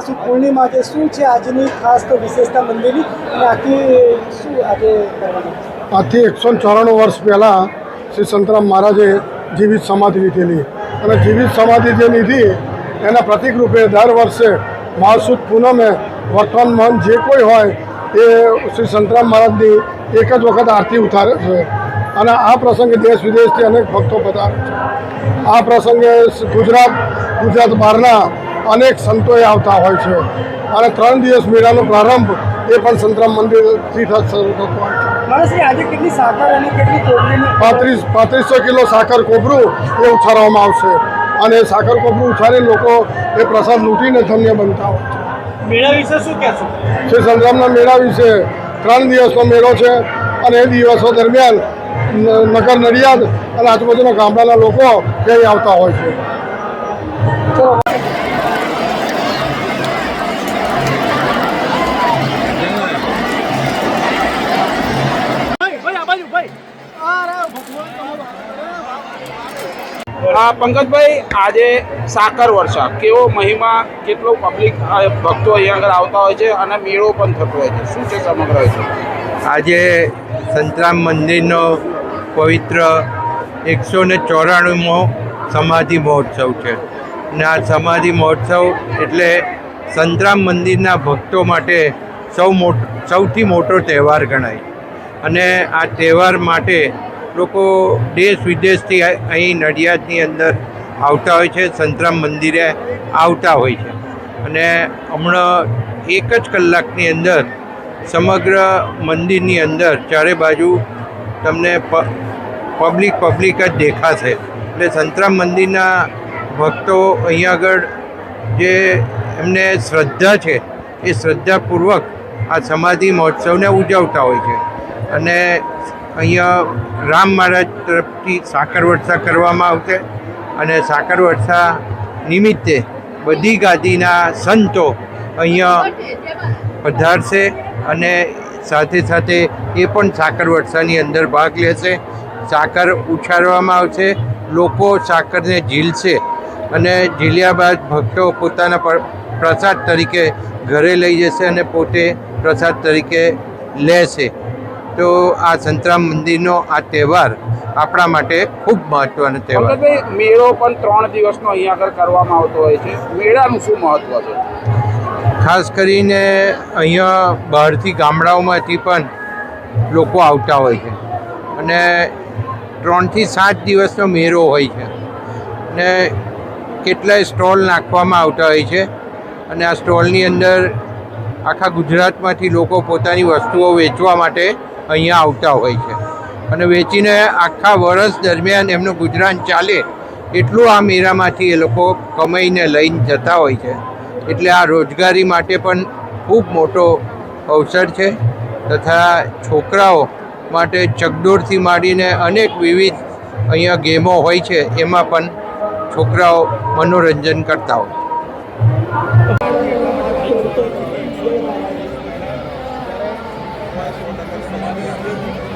મહાસુદ પૂર્ણિમા છે શું છે? આજની ખાસ તો વિશેષતા મંદિરની અને આખી શું આજે આજથી એકસો ચોરાણું વર્ષ પહેલાં શ્રી સંતરામ મહારાજે જીવિત સમાધિ લીધેલી. અને જીવિત સમાધિ જે લીધી, એના પ્રતિક રૂપે દર વર્ષે મહાસુદ પૂનમે વર્તમાન મહન જે કોઈ હોય, એ શ્રી સંતરામ મહારાજની એક જ વખત આરતી ઉતારે છે. અને આ પ્રસંગે દેશ વિદેશથી અનેક ભક્તો પધારે છે. આ પ્રસંગે ગુજરાત ગુજરાત બહારના અનેક સંતોએ આવતા હોય છે. અને ત્રણ દિવસ મેળાનો પ્રારંભ એ પણ સંતરામ મંદિરથી શરૂ થતો હોય છે આજે કેટલી સાકર અને કેટલી પાંત્રીસ પાંત્રીસો કિલો સાકર કોપરું એ ઉછારવામાં આવશે. અને સાકર કોપરું ઉછારી લોકો એ પ્રસાદ લૂંટીને ધન્ય બનતા હોય છે. મેળા વિશે શું કહેશો? શ્રી સંતરામના મેળા વિશે ત્રણ દિવસનો મેળો છે અને એ દિવસો દરમિયાન નગર નડિયાદ અને આજુબાજુના ગામડાના લોકો ત્યાં આવતા હોય છે આ પંકજભાઈ, આજે સાકર વર્ષા કેવો મહિમા, કેટલો પબ્લિક ભક્તો અહીંયા આગળ આવતા હોય છે અને મેળો પણ થતો હોય છે. શું છે સમગ્ર આજે સંતરામ મંદિરનો પવિત્ર એકસો ને ચોરાણુંમો સમાધિ મહોત્સવ છે. અને આ સમાધિ મહોત્સવ એટલે સંતરામ મંદિરના ભક્તો માટે સૌ સૌથી મોટો તહેવાર ગણાય. અને આ તહેવાર માટે લોકો દેશ વિદેશથી અહીં નડિયાદની અંદર આવતા હોય છે, સંતરામ મંદિરે આવતા હોય છે. અને હમણાં એક જ કલાકની અંદર સમગ્ર મંદિરની અંદર ચારે બાજુ તમને પબ્લિક પબ્લિક જ દેખાશે. એટલે સંતરામ મંદિરના ભક્તો અહીંયા આગળ જે એમને શ્રદ્ધા છે, એ શ્રદ્ધાપૂર્વક આ સમાધિ મહોત્સવને ઉજવતા હોય છે. અને અહીંયા રામ મહારાજ તરફથી સાકર વર્ષા કરવામાં આવશે અને સાકર વર્ષા નિમિત્તે બધી ગાદીના સંતો અહીંયા પધારશે અને સાથે સાથે એ પણ સાકર વર્ષાની અંદર ભાગ લેશે. સાકર ઉછાળવામાં આવશે, લોકો સાકરને ઝીલશે અને ઝીલ્યા બાદ ભક્તો પોતાના પ્રસાદ તરીકે ઘરે લઈ જશે અને પોતે પ્રસાદ તરીકે લેશે. તો આ સંતરામ મંદિરનો આ તહેવાર આપણા માટે ખૂબ મહત્ત્વનો તહેવાર મેળો પણ ત્રણ દિવસનો અહીંયા આગળ કરવામાં આવતો હોય છે. મેળાનું શું મહત્વ છે? ખાસ કરીને અહીંયા બહારથી ગામડાઓમાંથી પણ લોકો આવતા હોય છે. અને ત્રણથી સાત દિવસનો મેળો હોય છે. અને કેટલાય સ્ટોલ નાખવામાં આવતા હોય છે. અને આ સ્ટોલની અંદર આખા ગુજરાતમાંથી લોકો પોતાની વસ્તુઓ વેચવા માટે અહીંયા આવતા હોય છે. અને વેચીને આખા વર્ષ દરમિયાન એમનું ગુજરાન ચાલે એટલું આ મેળામાંથી એ લોકો કમાઈને લઈને જતા હોય છે. એટલે આ રોજગારી માટે પણ ખૂબ મોટો અવસર છે તથા છોકરાઓ માટે ચકડોળથી માંડીને અનેક વિવિધ અહીંયા ગેમો હોય છે એમાં પણ છોકરાઓ મનોરંજન કરતા હોય છે. Yeah.